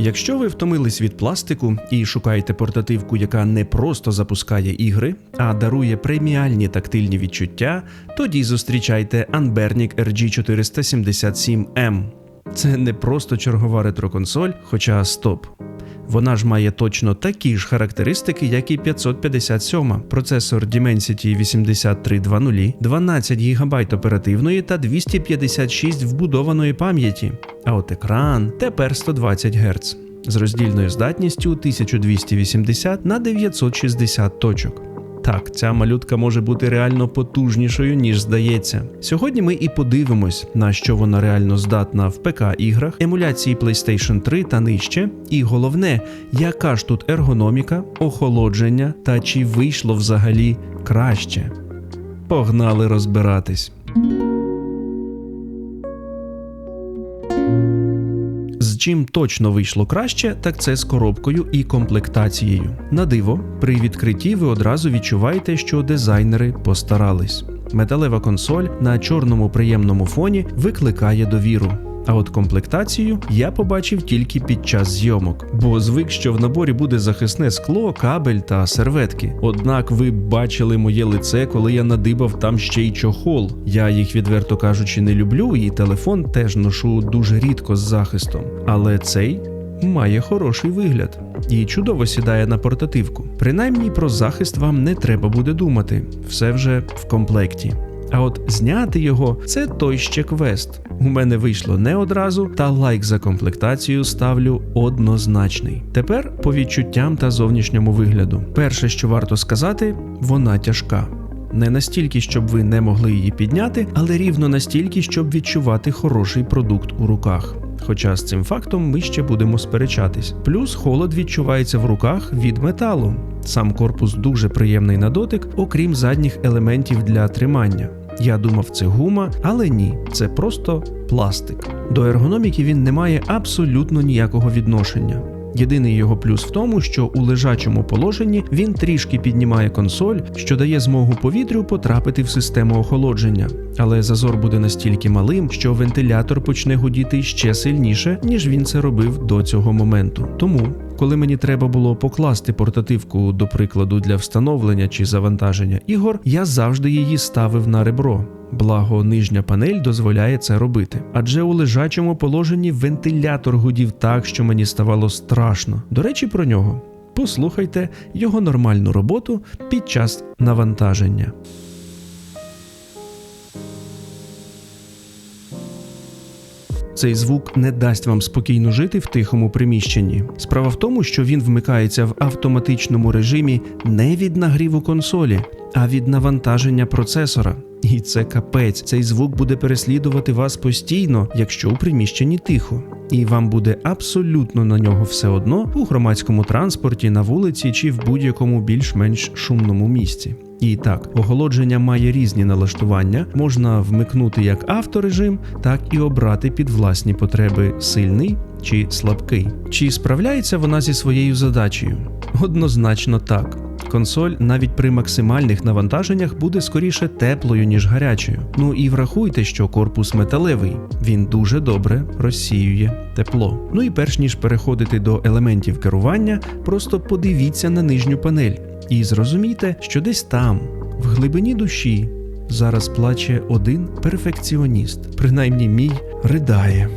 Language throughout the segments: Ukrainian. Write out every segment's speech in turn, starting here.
Якщо ви втомились від пластику і шукаєте портативку, яка не просто запускає ігри, а дарує преміальні тактильні відчуття, тоді зустрічайте Anbernic RG477M. Це не просто чергова ретроконсоль, хоча стоп. Вона ж має точно такі ж характеристики, як і 557, процесор Dimensity 8320, 12 ГБ оперативної та 256 вбудованої пам'яті. А от екран тепер 120 Гц з роздільною здатністю 1280 на 960 точок. Так, ця малютка може бути реально потужнішою, ніж здається. Сьогодні ми і подивимось, на що вона реально здатна в ПК-іграх, емуляції PlayStation 3 та нижче. І головне, яка ж тут ергономіка, охолодження та чи вийшло взагалі краще. Погнали розбиратись. Чим точно вийшло краще, так це з коробкою і комплектацією. На диво, при відкритті ви одразу відчуваєте, що дизайнери постарались. Металева консоль на чорному приємному фоні викликає довіру. А от комплектацію я побачив тільки під час зйомок, бо звик, що в наборі буде захисне скло, кабель та серветки. Однак ви бачили моє лице, коли я надибав там ще й чохол. Я їх, відверто кажучи, не люблю, і телефон теж ношу дуже рідко з захистом. Але цей має хороший вигляд і чудово сідає на портативку. Принаймні про захист вам не треба буде думати, все вже в комплекті. А от зняти його це той ще квест. У мене вийшло не одразу, та лайк за комплектацію ставлю однозначний. Тепер по відчуттям та зовнішньому вигляду. Перше, що варто сказати, вона тяжка. Не настільки, щоб ви не могли її підняти, але рівно настільки, щоб відчувати хороший продукт у руках. Хоча з цим фактом ми ще будемо сперечатись. Плюс холод відчувається в руках від металу. Сам корпус дуже приємний на дотик, окрім задніх елементів для тримання. Я думав, це гума, але ні, це просто пластик. До ергономіки він не має абсолютно ніякого відношення. Єдиний його плюс в тому, що у лежачому положенні він трішки піднімає консоль, що дає змогу повітрю потрапити в систему охолодження. Але зазор буде настільки малим, що вентилятор почне гудіти ще сильніше, ніж він це робив до цього моменту. Тому, коли мені треба було покласти портативку, до прикладу, для встановлення чи завантаження ігор, я завжди її ставив на ребро. Благо, нижня панель дозволяє це робити. Адже у лежачому положенні вентилятор гудів так, що мені ставало страшно. До речі, про нього. Послухайте його нормальну роботу під час навантаження. Цей звук не дасть вам спокійно жити в тихому приміщенні. Справа в тому, що він вмикається в автоматичному режимі не від нагріву консолі, а від навантаження процесора. І це капець. Цей звук буде переслідувати вас постійно, якщо у приміщенні тихо. І вам буде абсолютно на нього все одно у громадському транспорті, на вулиці чи в будь-якому більш-менш шумному місці. І так, охолодження має різні налаштування, можна вмикнути як авторежим, так і обрати під власні потреби сильний чи слабкий. Чи справляється вона зі своєю задачею? Однозначно так. Консоль навіть при максимальних навантаженнях буде скоріше теплою, ніж гарячою. Ну і врахуйте, що корпус металевий, він дуже добре розсіює тепло. Ну і перш ніж переходити до елементів керування, просто подивіться на нижню панель і зрозумійте, що десь там, в глибині душі, зараз плаче один перфекціоніст, принаймні мій ридає.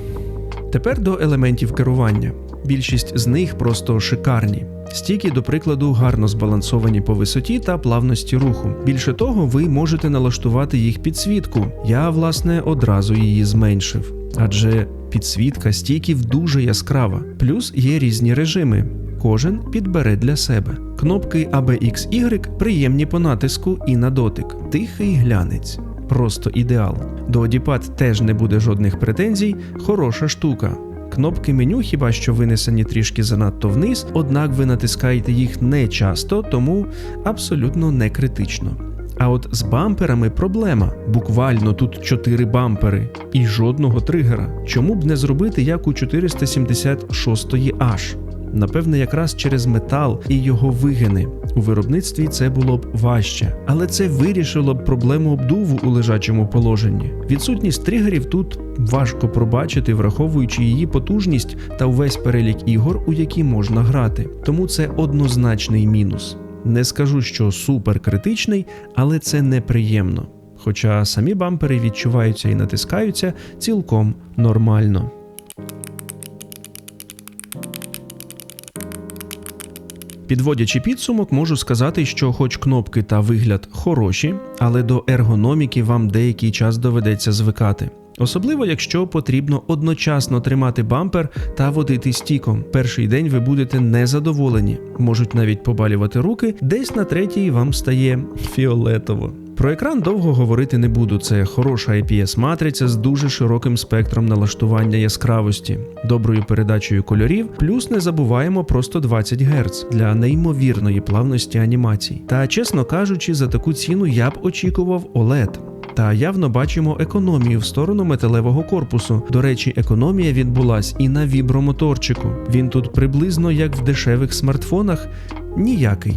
Тепер до елементів керування. Більшість з них просто шикарні. Стійки, до прикладу, гарно збалансовані по висоті та плавності руху. Більше того, ви можете налаштувати їх підсвітку. Я, власне, одразу її зменшив. Адже підсвітка стійків дуже яскрава, плюс є різні режими. Кожен підбере для себе. Кнопки ABXY приємні по натиску і на дотик. Тихий глянець. Просто ідеал. До Діпад теж не буде жодних претензій, хороша штука. Кнопки меню хіба що винесені трішки занадто вниз, однак ви натискаєте їх не часто, тому абсолютно не критично. А от з бамперами проблема. Буквально тут 4 бампери і жодного тригера. Чому б не зробити як у 476 h Напевне, якраз через метал і його вигини. У виробництві це було б важче, але це вирішило б проблему обдуву у лежачому положенні. Відсутність тригерів тут важко пробачити, враховуючи її потужність та увесь перелік ігор, у які можна грати. Тому це однозначний мінус. Не скажу, що супер критичний, але це неприємно. Хоча самі бампери відчуваються і натискаються цілком нормально. Підводячи підсумок, можу сказати, що, хоч кнопки та вигляд хороші, але до ергономіки вам деякий час доведеться звикати. Особливо, якщо потрібно одночасно тримати бампер та водити стіком. Перший день ви будете незадоволені, можуть навіть побалювати руки, десь на третій вам стає фіолетово. Про екран довго говорити не буду. Це хороша IPS-матриця з дуже широким спектром налаштування яскравості, доброю передачею кольорів, плюс не забуваємо про 120 Гц для неймовірної плавності анімацій. Та чесно кажучи, за таку ціну я б очікував OLED. Та явно бачимо економію в сторону металевого корпусу. До речі, економія відбулась і на вібромоторчику. Він тут приблизно як в дешевих смартфонах, ніякий.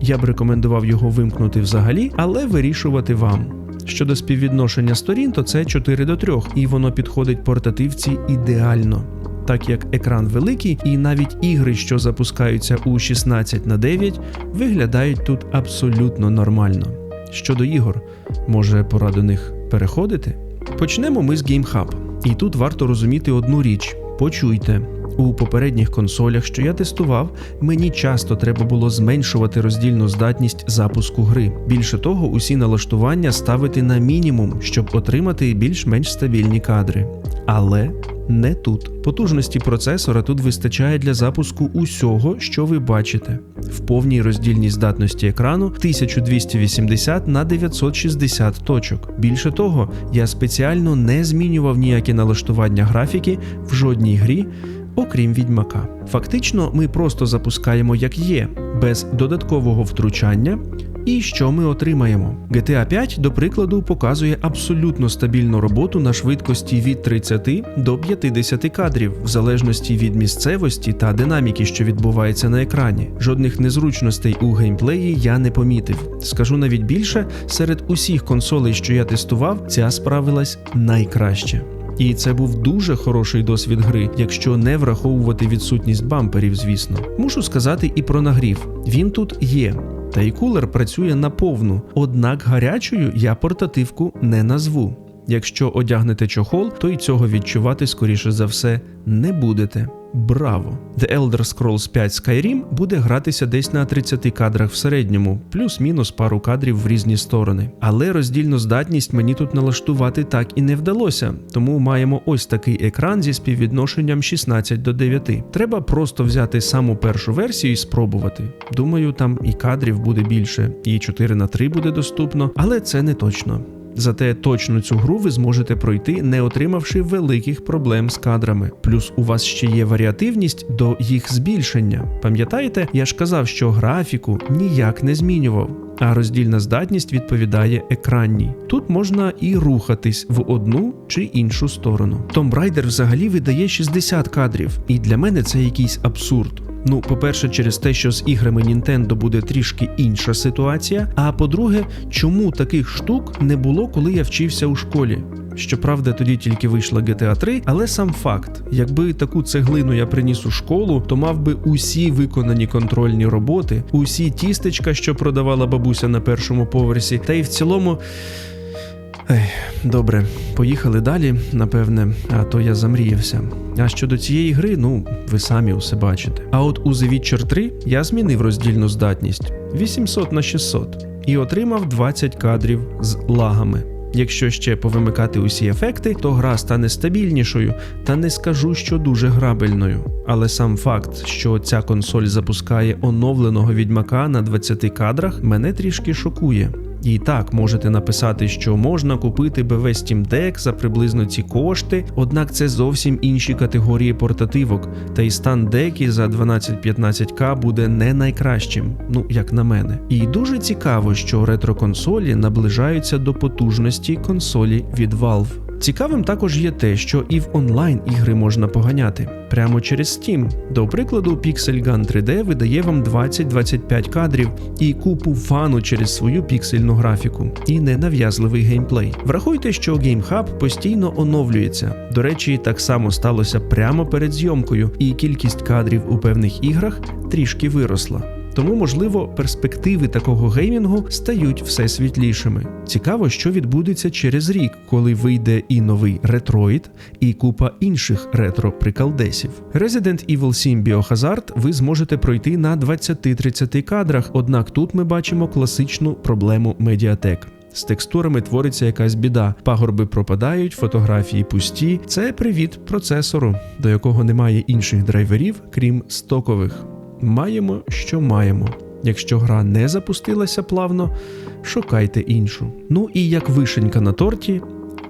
Я б рекомендував його вимкнути взагалі, але вирішувати вам. Щодо співвідношення сторін, то це 4 до 3, і воно підходить портативці ідеально. Так як екран великий, і навіть ігри, що запускаються у 16 на 9, виглядають тут абсолютно нормально. Щодо ігор, може пора до них переходити? Почнемо ми з GameHub. І тут варто розуміти одну річ: почуйте. У попередніх консолях, що я тестував, мені часто треба було зменшувати роздільну здатність запуску гри. Більше того, усі налаштування ставити на мінімум, щоб отримати більш-менш стабільні кадри. Але не тут. Потужності процесора тут вистачає для запуску усього, що ви бачите. В повній роздільній здатності екрану 1280 на 960 точок. Більше того, я спеціально не змінював ніякі налаштування графіки в жодній грі. Окрім відьмака, фактично, ми просто запускаємо як є, без додаткового втручання. І що ми отримаємо? GTA 5, до прикладу, показує абсолютно стабільну роботу на швидкості від 30 до 50 кадрів, в залежності від місцевості та динаміки, що відбувається на екрані. Жодних незручностей у геймплеї я не помітив. Скажу навіть більше, серед усіх консолей, що я тестував, ця справилась найкраще. І це був дуже хороший досвід гри, якщо не враховувати відсутність бамперів, звісно. Мушу сказати і про нагрів. Він тут є. Та й кулер працює на повну, однак гарячою я портативку не назву. Якщо одягнете чохол, то й цього відчувати, скоріше за все, не будете. Браво! The Elder Scrolls 5 Skyrim буде гратися десь на 30 кадрах в середньому, плюс-мінус пару кадрів в різні сторони. Але роздільну здатність мені тут налаштувати так і не вдалося, тому маємо ось такий екран зі співвідношенням 16 до 9. Треба просто взяти саму першу версію і спробувати. Думаю, там і кадрів буде більше, і 4 на 3 буде доступно, але це не точно. Зате точно цю гру ви зможете пройти, не отримавши великих проблем з кадрами. Плюс у вас ще є варіативність до їх збільшення. Пам'ятаєте, я ж казав, що графіку ніяк не змінював. А роздільна здатність відповідає екранній. Тут можна і рухатись в одну чи іншу сторону. Tomb Raider взагалі видає 60 кадрів, і для мене це якийсь абсурд. Ну, по-перше, через те, що з іграми Nintendo буде трішки інша ситуація. А по-друге, чому таких штук не було, коли я вчився у школі? Щоправда, тоді тільки вийшла GTA 3, але сам факт: якби таку цеглину я приніс у школу, то мав би усі виконані контрольні роботи, усі тістечка, що продавала бабуся на першому поверсі, та й в цілому. Ех, добре, поїхали далі, напевне, а то я замріявся. А щодо цієї гри, ну, ви самі усе бачите. А от у The Witcher 3 я змінив роздільну здатність 800 на 600 і отримав 20 кадрів з лагами. Якщо ще повимикати усі ефекти, то гра стане стабільнішою, та не скажу, що дуже грабельною. Але сам факт, що ця консоль запускає оновленого відьмака на 20 кадрах, мене трішки шокує. І так можете написати, що можна купити BV Steam Deck за приблизно ці кошти, однак це зовсім інші категорії портативок, та й стан деки за 12-15к буде не найкращим, ну як на мене. І дуже цікаво, що ретро-консолі наближаються до потужності консолі від Valve. Цікавим також є те, що і в онлайн ігри можна поганяти прямо через Steam. До прикладу, Pixel Gun 3D видає вам 20-25 кадрів і купу фану через свою піксельну графіку і ненав'язливий геймплей. Врахуйте, що GameHub постійно оновлюється. До речі, так само сталося прямо перед зйомкою, і кількість кадрів у певних іграх трішки виросла. Тому, можливо, перспективи такого геймінгу стають все світлішими. Цікаво, що відбудеться через рік, коли вийде і новий Ретройд, і купа інших ретро-прикалдесів. Resident Evil 7 Biohazard ви зможете пройти на 20-30 кадрах, однак тут ми бачимо класичну проблему медіатек. З текстурами твориться якась біда, пагорби пропадають, фотографії пусті. Це привіт процесору, до якого немає інших драйверів, крім стокових. Маємо, що маємо. Якщо гра не запустилася плавно, шукайте іншу. Ну і як вишенька на торті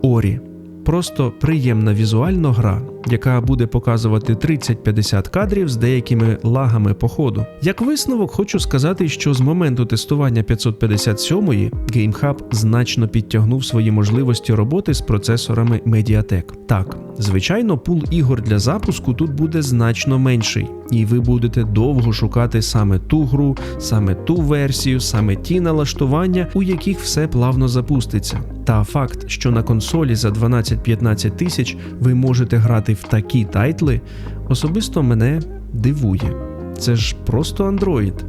Орі. Просто приємна візуально гра, яка буде показувати 30-50 кадрів з деякими лагами по ходу. Як висновок, хочу сказати, що з моменту тестування 557-ї GameHub значно підтягнув свої можливості роботи з процесорами Mediatek. Так, звичайно, пул ігор для запуску тут буде значно менший, і ви будете довго шукати саме ту гру, саме ту версію, саме ті налаштування, у яких все плавно запуститься. Та факт, що на консолі за 12-15 тисяч ви можете грати в такі тайтли, особисто мене дивує. Це ж просто Android.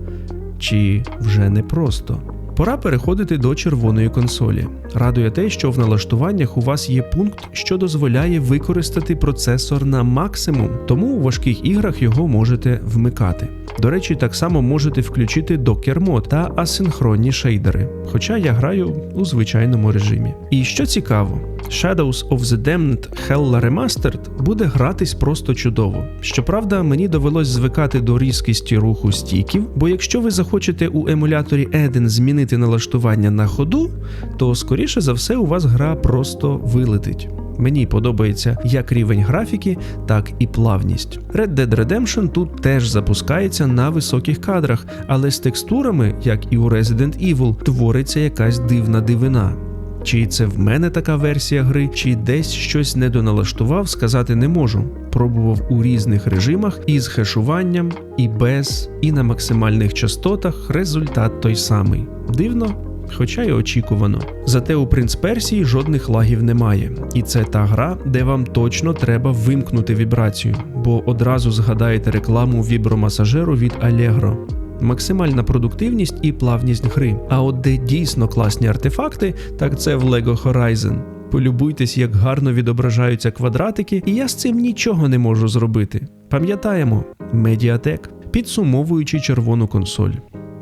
Чи вже не просто? Пора переходити до червоної консолі. Радує те, що в налаштуваннях у вас є пункт, що дозволяє використати процесор на максимум, тому у важких іграх його можете вмикати. До речі, так само можете включити докер мод та асинхронні шейдери, хоча я граю у звичайному режимі. І що цікаво, Shadows of the Damned Hella Remastered буде гратись просто чудово. Щоправда, мені довелось звикати до різкості руху стіків, бо якщо ви захочете у емуляторі Eden змінити налаштування на ходу, то скоріше за все у вас гра просто вилетить. Мені подобається як рівень графіки, так і плавність. Red Dead Redemption тут теж запускається на високих кадрах, але з текстурами, як і у Resident Evil, твориться якась дивна дивина. Чи це в мене така версія гри, чи десь щось недоналаштував, сказати не можу. Пробував у різних режимах і з хешуванням, і без, і на максимальних частотах результат той самий. Дивно, хоча й очікувано. Зате у принц Персії жодних лагів немає, і це та гра, де вам точно треба вимкнути вібрацію, бо одразу згадаєте рекламу вібромасажеру від Allegro. Максимальна продуктивність і плавність гри. А от де дійсно класні артефакти, так це в LEGO Horizon. Полюбуйтесь, як гарно відображаються квадратики, і я з цим нічого не можу зробити. Пам'ятаємо, медіатек, підсумовуючи червону консоль.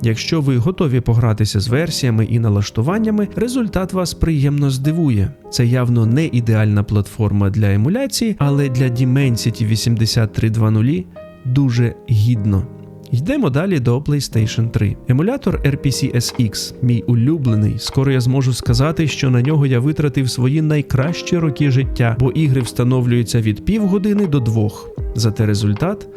Якщо ви готові погратися з версіями і налаштуваннями, результат вас приємно здивує. Це явно не ідеальна платформа для емуляції, але для Dimensity 8320 дуже гідно. Йдемо далі до PlayStation 3. Емулятор RPC SX, мій улюблений. Скоро я зможу сказати, що на нього я витратив свої найкращі роки життя, бо ігри встановлюються від півгодини до двох. Зате результат.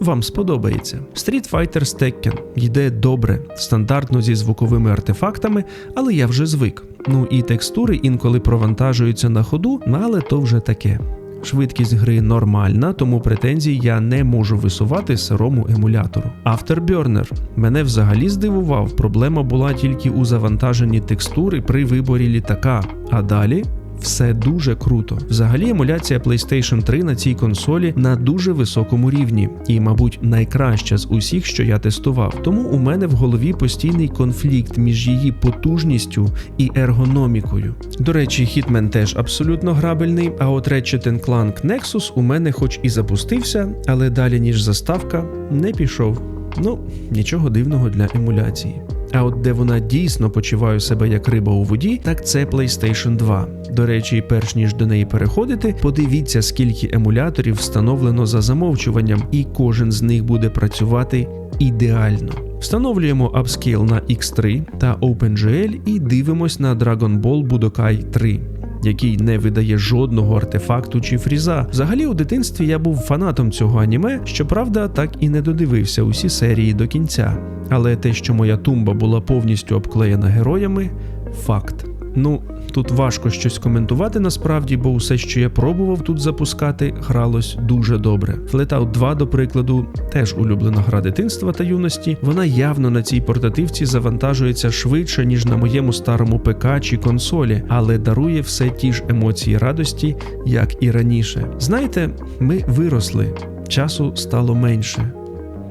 Вам сподобається. Street Fighter Tekken йде добре, стандартно зі звуковими артефактами, але я вже звик. Ну і текстури інколи провантажуються на ходу, але то вже таке. Швидкість гри нормальна, тому претензій я не можу висувати сирому емулятору. Afterburner мене взагалі здивував. Проблема була тільки у завантаженні текстури при виборі літака. А далі все дуже круто. Взагалі, емуляція PlayStation 3 на цій консолі на дуже високому рівні, і, мабуть, найкраща з усіх, що я тестував. Тому у мене в голові постійний конфлікт між її потужністю і ергономікою. До речі, Hitman теж абсолютно грабельний. А от Ratchet Clank Nexus у мене, хоч і запустився, але далі ніж заставка, не пішов. Ну, нічого дивного для емуляції. А от де вона дійсно почуває себе як риба у воді, так це PlayStation 2. До речі, перш ніж до неї переходити, подивіться, скільки емуляторів встановлено за замовчуванням, і кожен з них буде працювати ідеально. Встановлюємо Upscale на X3 та OpenGL і дивимось на Dragon Ball Budokai 3 який не видає жодного артефакту чи фріза. Взагалі, у дитинстві я був фанатом цього аніме, щоправда, так і не додивився усі серії до кінця. Але те, що моя тумба була повністю обклеєна героями факт. Ну, тут важко щось коментувати насправді, бо усе, що я пробував тут запускати, гралось дуже добре. Flatout 2, до прикладу, теж улюблена гра дитинства та юності. Вона явно на цій портативці завантажується швидше, ніж на моєму старому ПК чи консолі, але дарує все ті ж емоції радості, як і раніше. Знаєте, ми виросли, часу стало менше.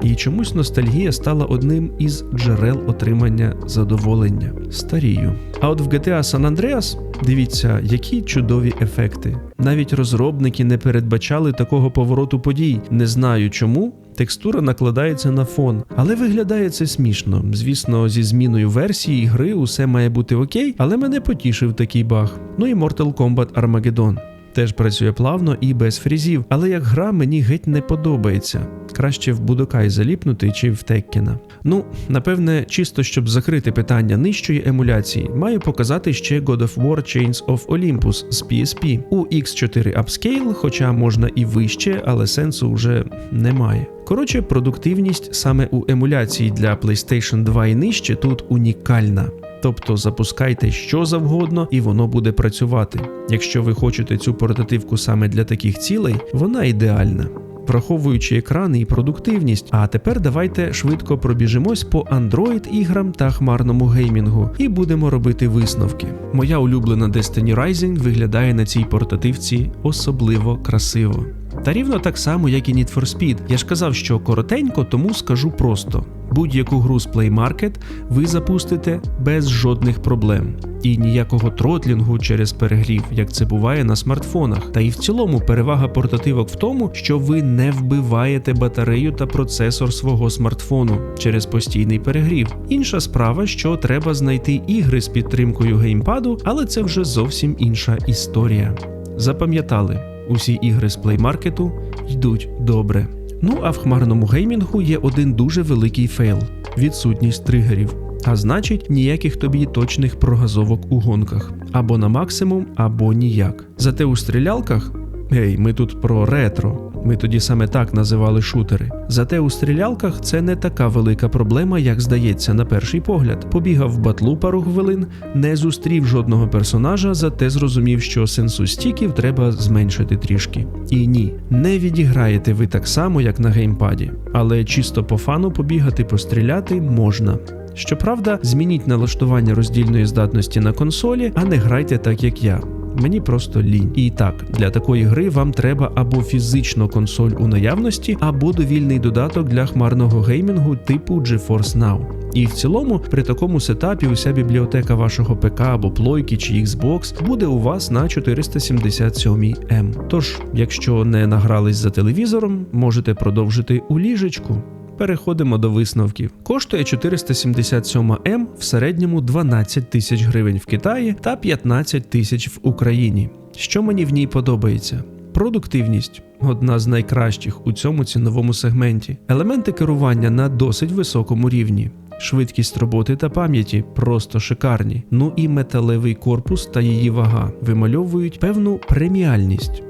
І чомусь ностальгія стала одним із джерел отримання задоволення. Старію. А от в GTA San Andreas дивіться, які чудові ефекти. Навіть розробники не передбачали такого повороту подій. Не знаю чому. Текстура накладається на фон, але виглядає це смішно. Звісно, зі зміною версії гри усе має бути окей, але мене потішив такий баг. Ну і Mortal Kombat Armageddon. Теж працює плавно і без фрізів, але як гра мені геть не подобається. Краще в Будокай заліпнути чи в Теккена. Ну, напевне, чисто щоб закрити питання нижчої емуляції, маю показати ще God of War Chains of Olympus з PSP. У X4 Upscale, хоча можна і вище, але сенсу вже немає. Коротше, продуктивність саме у емуляції для PlayStation 2 і нижче тут унікальна. Тобто запускайте що завгодно, і воно буде працювати. Якщо ви хочете цю портативку саме для таких цілей, вона ідеальна. Враховуючи екрани і продуктивність, а тепер давайте швидко пробіжимось по Android іграм та хмарному геймінгу і будемо робити висновки. Моя улюблена Destiny Rising виглядає на цій портативці особливо красиво. Та рівно так само, як і Need for Speed. Я ж казав, що коротенько, тому скажу просто: будь-яку гру з Play Market ви запустите без жодних проблем. І ніякого тротлінгу через перегрів, як це буває на смартфонах. Та і в цілому перевага портативок в тому, що ви не вбиваєте батарею та процесор свого смартфону через постійний перегрів. Інша справа, що треба знайти ігри з підтримкою геймпаду, але це вже зовсім інша історія. Запам'ятали. Усі ігри з плеймаркету йдуть добре. Ну а в хмарному геймінгу є один дуже великий фейл відсутність тригерів. А значить, ніяких тобі точних прогазовок у гонках або на максимум, або ніяк. Зате у стрілялках, гей, ми тут про ретро. Ми тоді саме так називали шутери. Зате у стрілялках це не така велика проблема, як здається на перший погляд. Побігав в батлу пару хвилин, не зустрів жодного персонажа, зате зрозумів, що сенсу стіків треба зменшити трішки. І ні, не відіграєте ви так само, як на геймпаді, але чисто по фану побігати, постріляти можна. Щоправда, змініть налаштування роздільної здатності на консолі, а не грайте так, як я. Мені просто лінь. І так, для такої гри вам треба або фізично консоль у наявності, або довільний додаток для хмарного геймінгу типу GeForce Now. І в цілому, при такому сетапі уся бібліотека вашого ПК або плойки чи Xbox буде у вас на 477 м Тож, якщо не награлись за телевізором, можете продовжити у ліжечку. Переходимо до висновків. Коштує 477 М в середньому 12 тисяч гривень в Китаї та 15 тисяч в Україні. Що мені в ній подобається? Продуктивність одна з найкращих у цьому ціновому сегменті. Елементи керування на досить високому рівні. Швидкість роботи та пам'яті просто шикарні. Ну і металевий корпус та її вага вимальовують певну преміальність.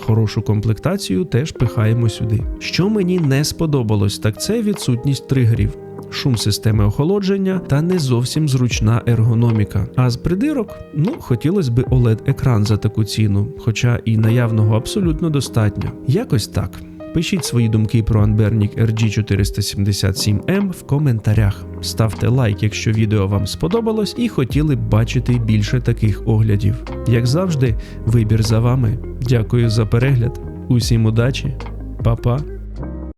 Хорошу комплектацію теж пихаємо сюди. Що мені не сподобалось, так це відсутність тригерів. Шум системи охолодження та не зовсім зручна ергономіка. А з придирок, ну, хотілося б oled екран за таку ціну, хоча і наявного абсолютно достатньо. Якось так. Пишіть свої думки про Анбернік RG477M в коментарях. Ставте лайк, якщо відео вам сподобалось, і хотіли б бачити більше таких оглядів. Як завжди, вибір за вами. Дякую за перегляд. Усім удачі, Па-па.